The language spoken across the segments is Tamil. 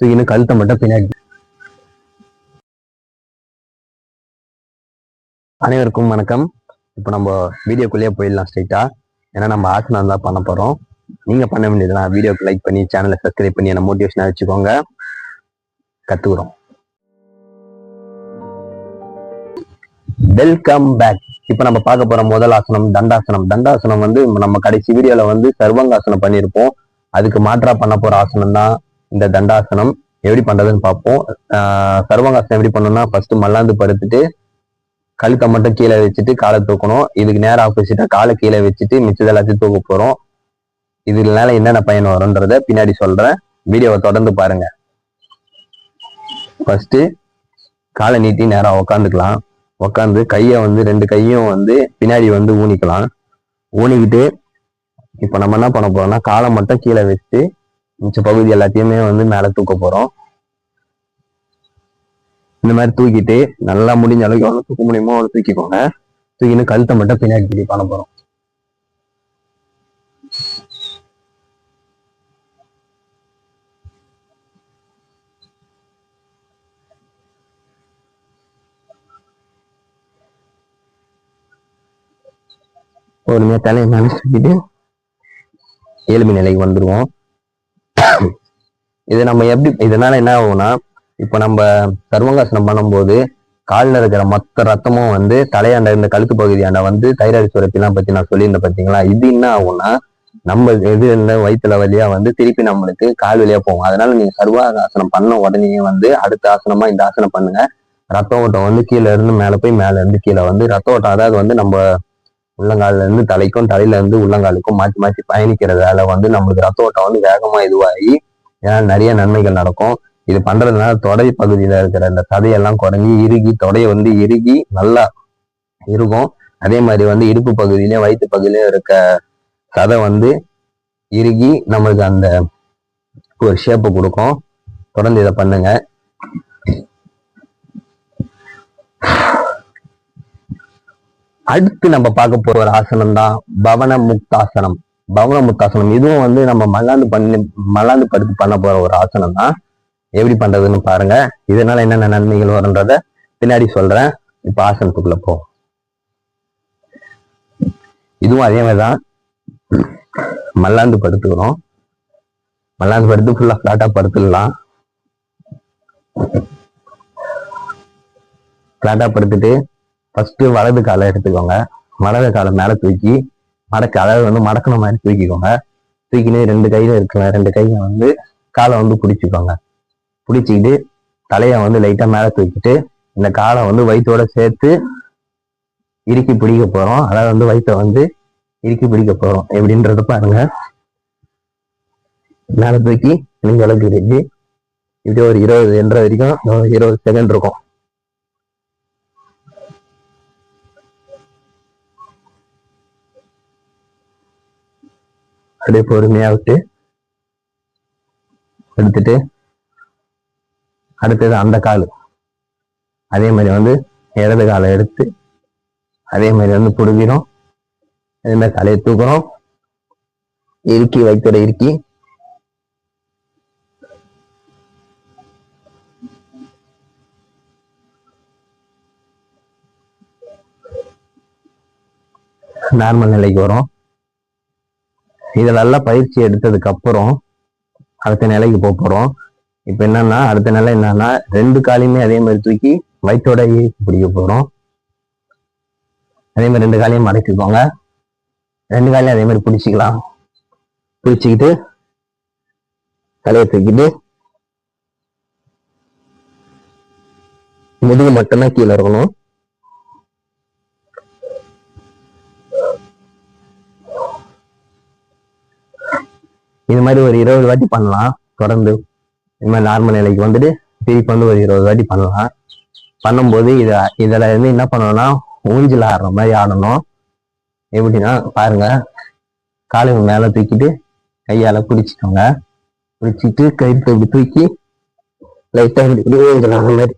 தூக்கின்னு கழுத்தை மட்டும் பின்னாடி. அனைவருக்கும் வணக்கம். இப்போ நம்ம வீடியோக்குள்ளேயே போயிடலாம் ஸ்ட்ரைட்டா ஏன்னா நம்ம ஆசனம் தான் பண்ண போறோம். நீங்க பண்ண வேண்டியதுனா வீடியோக்கு லைக் பண்ணி சேனலை சப்ஸ்கிரைப் பண்ணி என்ன மோட்டிவேஷனாக வச்சுக்கோங்க. கத்துக்கிறோம். வெல்கம் பேக் இப்போ நம்ம பார்க்க போற முதல் ஆசனம் தண்டாசனம். தண்டாசனம் வந்து நம்ம கடைசி வீடியோல வந்து சர்வங்காசனம் பண்ணியிருப்போம். அதுக்கு மாற்றா பண்ண போற ஆசனம் தான் இந்த தண்டாசனம் எப்படி பண்றதுன்னு பார்ப்போம். சர்வங்காசனம் எப்படி பண்ணணும்னா ஃபர்ஸ்ட் மல்லாந்து படுத்துட்டு கழுத்தை மட்டும் கீழே வச்சுட்டு காலை தூக்கணும். இதுக்கு நேரம் ஆப்போசிட்டா காலை கீழே வச்சுட்டு மிச்சது எல்லாத்தையும் தூக்க போறோம். இதனால என்னென்ன பயன் வரும்ன்றத பின்னாடி சொல்றேன். வீடியோவை தொடர்ந்து பாருங்க. ஃபர்ஸ்ட் காலை நீட்டி நேரா உக்காந்துக்கலாம். உக்காந்து கையை வந்து ரெண்டு கையும் வந்து பின்னாடி வந்து ஊனிக்கலாம். ஊனிக்கிட்டு இப்போ நம்ம என்ன பண்ண போறோம்னா காலை மட்டும் கீழே வச்சு மிச்ச பகுதி எல்லாத்தையுமே வந்து மேலே தூக்க போறோம். இந்த மாதிரி தூக்கிட்டு நல்லா முடிஞ்ச அளவுக்கு எவ்வளவு தூக்க முடியுமோ அவ்வளவு தூக்கிக்கோங்க. தூக்கின்னு கழுத்தை மட்டும் பின்னாடி இப்படி பண்ண போறோம். பொறுமையா தலையை மேலே தூக்கிட்டு ஏழ்மை நிலைக்கு வந்துருவோம். இது நம்ம எப்படி இதனால என்ன ஆகும்னா இப்போ நம்ம சர்வங்காசனம் பண்ணும்போது காலில் இருக்கிற மொத்த ரத்தமும் வந்து தலையாண்ட இந்த கழுத்து பகுதியாண்ட வந்து தைராய்டு சுரப்பிலாம் பத்தி நான் சொல்லியிருந்தேன் பார்த்தீங்களா இது என்ன ஆகும்னா நம்ம எது இந்த வயிற்றுல வழியா வந்து திருப்பி நம்மளுக்கு கால் வழியா போகும். அதனால நீங்க சர்வாசனம் பண்ண உடனே வந்து அடுத்த ஆசனமா இந்த ஆசனம் பண்ணுங்க. ரத்த ஓட்டம் வந்து கீழே இருந்து மேல போய் மேல இருந்து கீழே வந்து ரத்த ஓட்டம் அதாவது வந்து நம்ம உள்ளங்கால்ல இருந்து தலைக்கும் தலையில இருந்து உள்ளங்காலுக்கும் மாற்றி மாற்றி பயணிக்கிறதால வந்து நம்மளுக்கு ரத்த ஓட்டம் வந்து வேகமா இதுவாகி ஏன்னா நிறைய நன்மைகள் நடக்கும். இது பண்றதுனால தொடை பகுதியில இருக்கிற இந்த சதையெல்லாம் குறைஞ்சி இறுகி தொடையை வந்து இறுகி நல்லா இருக்கும். அதே மாதிரி வந்து இடுப்பு பகுதியிலையும் வயிற்று பகுதியிலையும் இருக்க சதை வந்து இறுகி நம்மளுக்கு அந்த ஒரு ஷேப்பு கொடுக்கும். தொடர்ந்து இதை பண்ணுங்க. அடுத்து நம்ம பார்க்க போற ஒரு ஆசனம் தான் பவன முக்தாசனம் பவன முக்தாசனம் இதுவும் வந்து நம்ம மல்லாந்து பண்ணி மல்லாந்து படுத்து பண்ண போற ஒரு ஆசனம் தான் எப்படி பண்றதுன்னு பாருங்க. இதனால என்னென்ன நன்மைகள் வரும்ன்றத பின்னாடி சொல்றேன். இப்ப ஆசனத்துக்குள்ள போ இதுவும் அதே மாதிரிதான். மல்லாந்து படுத்துக்கிறோம் மல்லாந்து படுத்து ஃபுல்லா ஃபிளாட்டா படுத்துடலாம். ஃபிளாட்டா படுத்துட்டு ஃபர்ஸ்ட் வலது காலை எடுத்துக்கோங்க. வலது காலை மேல தூக்கி மடக்க அதாவது வந்து மடக்கின மாதிரி தூக்கிக்கோங்க. தூக்கினே ரெண்டு கையில இருக்குல்ல ரெண்டு கையில வந்து காலை வந்து பிடிச்சிக்கோங்க. பிடிச்சிக்கிட்டு தலையை வந்து லைட்டா மேல தூக்கிட்டு இந்த காலை வந்து வயிற்றோட சேர்த்து இறுக்கி பிடிக்க போறோம். அதாவது வந்து வயிற்றை வந்து இறுக்கி பிடிக்க போறோம். எப்படின்றத பாருங்க. மேல தூக்கி நெஞ்சளவுக்கு இருக்கு. இப்படி ஒரு இருபது என்ற வரைக்கும் இருபது செகண்ட் இருக்கும். அப்படியே பொறுமையா விட்டு எடுத்துட்டு அடுத்தது அந்த கால். அதே மாதிரி வந்து இடது காலை எடுத்து அதே மாதிரி வந்து பிடுங்கிறோம் அதே மாதிரி தலையை தூக்குறோம். இறுக்கி வைத்தோட இறுக்கி. நார்மல் நிலைக்கு வரும். இதை நல்லா பயிற்சி எடுத்ததுக்கு அப்புறம் அடுத்த நிலைக்கு போக போகிறோம் இப்போ என்னன்னா அடுத்த நிலை என்னன்னா ரெண்டு காலையுமே அதே மாதிரி தூக்கி வயிற்றோட பிடிக்க போகிறோம் அதே மாதிரி ரெண்டு காலையும் மடக்கிக்கோங்க ரெண்டு காலையும் அதே மாதிரி பிடிச்சிக்கலாம். பிடிச்சிக்கிட்டு தலையை தூக்கிட்டு முதுகு மட்டும்தான் கீழே இருக்கணும். இது மாதிரி ஒரு இருபது வாட்டி பண்ணலாம். தொடர்ந்து இது மாதிரி நார்மல் நிலைக்கு வந்துட்டு திருப்பி வந்து ஒரு இருபது வாட்டி பண்ணலாம். பண்ணும்போது இத இதுல இருந்து என்ன பண்ணணும்னா ஊஞ்சல் ஆடுற மாதிரி ஆடணும். எப்படின்னா பாருங்க. காலை மேல தூக்கிட்டு கையால பிடிச்சிக்கோங்க. பிடிச்சிட்டு கயிறு இப்படி தூக்கி லைட்டா இப்படி இப்படி ஊஞ்சல் ஆடுற மாதிரி.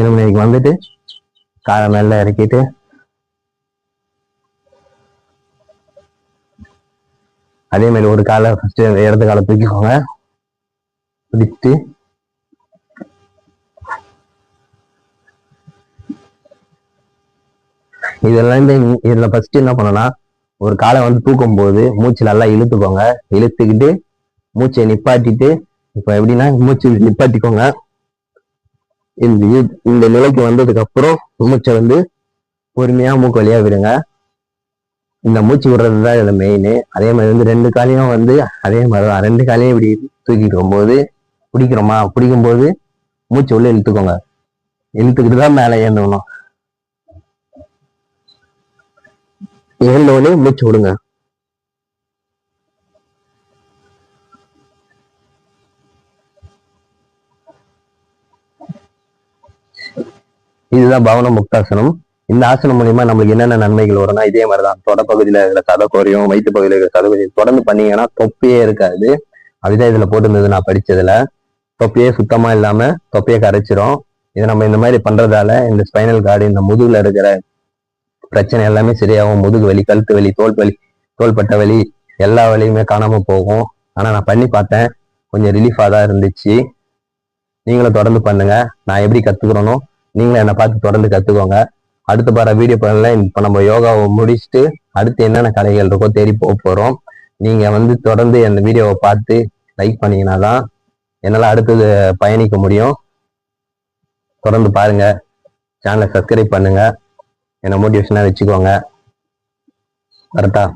ஏழு மணிக்கு வந்துட்டு காலை மேல இறக்கிட்டு அதே மாதிரி ஒரு காலை ஃபர்ஸ்ட் இடது காலை தூக்கிக்கோங்க. பிடித்து இதெல்லாம் இந்த இதுல ஃபர்ஸ்ட் என்ன பண்ணனா ஒரு காலை வந்து தூக்கும் போது மூச்சு நல்லா இழுத்துக்கோங்க. இழுத்துக்கிட்டு மூச்சை நிப்பாட்டிட்டு இப்போ எப்படின்னா மூச்சு நிப்பாட்டிக்கோங்க. இந்த இந்த நிலைக்கு வந்ததுக்கு அப்புறம் மூச்சை வந்து பொறுமையா மூக்கு வழியா விடுங்க. இந்த மூச்சு விடுறது தான் இதுல மெயின் அதே மாதிரி வந்து ரெண்டு காலையும் வந்து அதே மாதிரி தான் ரெண்டு காலையும் இப்படி தூக்கிட்டு போகும்போது பிடிக்கிறோமா? பிடிக்கும் போது மூச்சு உள்ள இழுத்துக்கோங்க. இழுத்துக்கிட்டு தான் மேலே ஏந்தணும். ஏந்தோடனே மூச்சு விடுங்க. இதுதான் பவன முக்தாசனம். இந்த ஆசனம் மூலியமா நம்மளுக்கு என்னென்ன நன்மைகள் வரும்னா இதே மாதிரிதான். தொடப்பகுதியில இருக்கிற கதை குறையும் வயிற்று பகுதியில இருக்கிற சத குறையும். தொடர்ந்து பண்ணீங்கன்னா தொப்பையே இருக்காது. அதுதான் இதுல போட்டிருந்தது நான் படிச்சதுல. தொப்பையே சுத்தமா இல்லாம தொப்பையை கரைச்சிரும். இதை நம்ம இந்த மாதிரி பண்றதால இந்த ஸ்பைனல் கார்டு இந்த முதுகுல இருக்கிற பிரச்சனை எல்லாமே சரியாகும். முதுகு வலி கழுத்து வலி தோல் வலி தோள்பட்ட வலி எல்லா வலியுமே காணாம போகும். ஆனா நான் பண்ணி பார்த்தேன். கொஞ்சம் ரிலீஃபா தான் இருந்துச்சு. நீங்களும் தொடர்ந்து பண்ணுங்க. நான் எப்படி கத்துக்கிறேனோ நீங்களும் என்னை பார்த்து தொடர்ந்து கற்றுக்கோங்க அடுத்த பார வீடியோ பண்ணல. இப்போ நம்ம யோகாவை முடிச்சுட்டு அடுத்து என்னென்ன கலைகள் இருக்கோ தேடி போக போகிறோம் நீங்கள் வந்து தொடர்ந்து அந்த வீடியோவை பார்த்து லைக் பண்ணீங்கன்னா தான் என்னால் அடுத்தது பயணிக்க முடியும். தொடர்ந்து பாருங்க. சேனலை சப்ஸ்கிரைப் பண்ணுங்க. என்னை மோட்டிவேஷனாக வச்சுக்கோங்க. கரெக்டாக